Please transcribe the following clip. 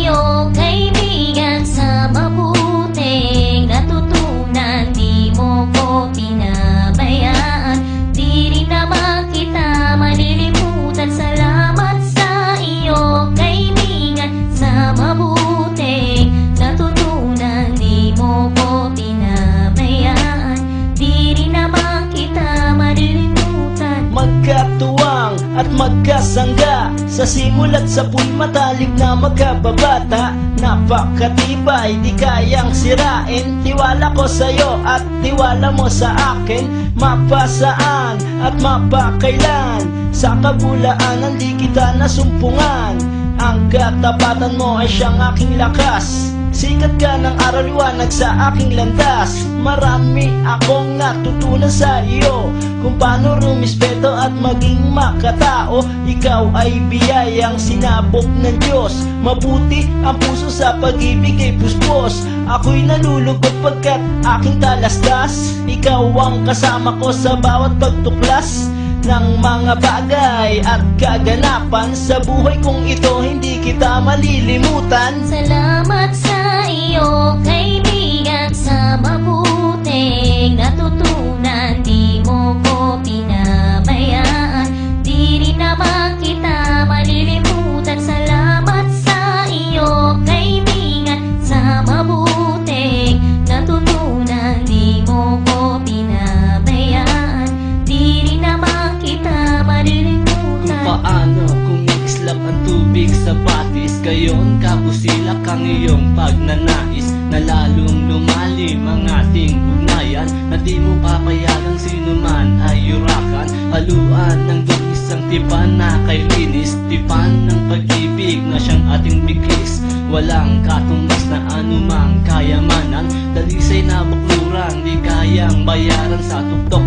iyo, kaibigan, sa mabuting at magkasangga. Sa simulat sa puy matalik na magkababata. Napakatibay, di kayang sirain. Tiwala ko sa'yo at tiwala mo sa akin. Mapasaan at mapakailan. Sa kabulaanan di kita nasumpungan. Ang katapatan mo ay siyang aking lakas Sikat ka ng araw liwanag sa aking landas. Marami akong natutunan sa iyo. Kung paano rumispeto at maging makatao Ikaw ay biyayang sinabok ng Diyos. Mabuti ang puso sa pag-ibig ay puspos. Ako'y nalulugod pagkat aking talastas Ikaw ang kasama ko sa bawat pagtuklas ng mga bagay at kaganapan Sa buhay kong ito. Hindi kita malilimutan. Salamat sa iyo, kaibigan, sa mabuting natutunan. Di mo ko pinabayaan, di rin naman kita malilimutan. Salamat sa iyo, kaibigan, sa mabuting natutunan. Di mo ko pinabayaan, di rin naman kita malilimutan. Gayon kabusilak ang iyong pagnanais Na lalong lumalim ang ating ugnayan Na di mo papayagang sino man ay yurakan. Haluan ng dungis ang tipan na kay linis Tipan ng pag-ibig na siyang ating biglis. Walang katumbas na anumang kayamanan Dalisay na bakluran di kayang bayaran sa tuktok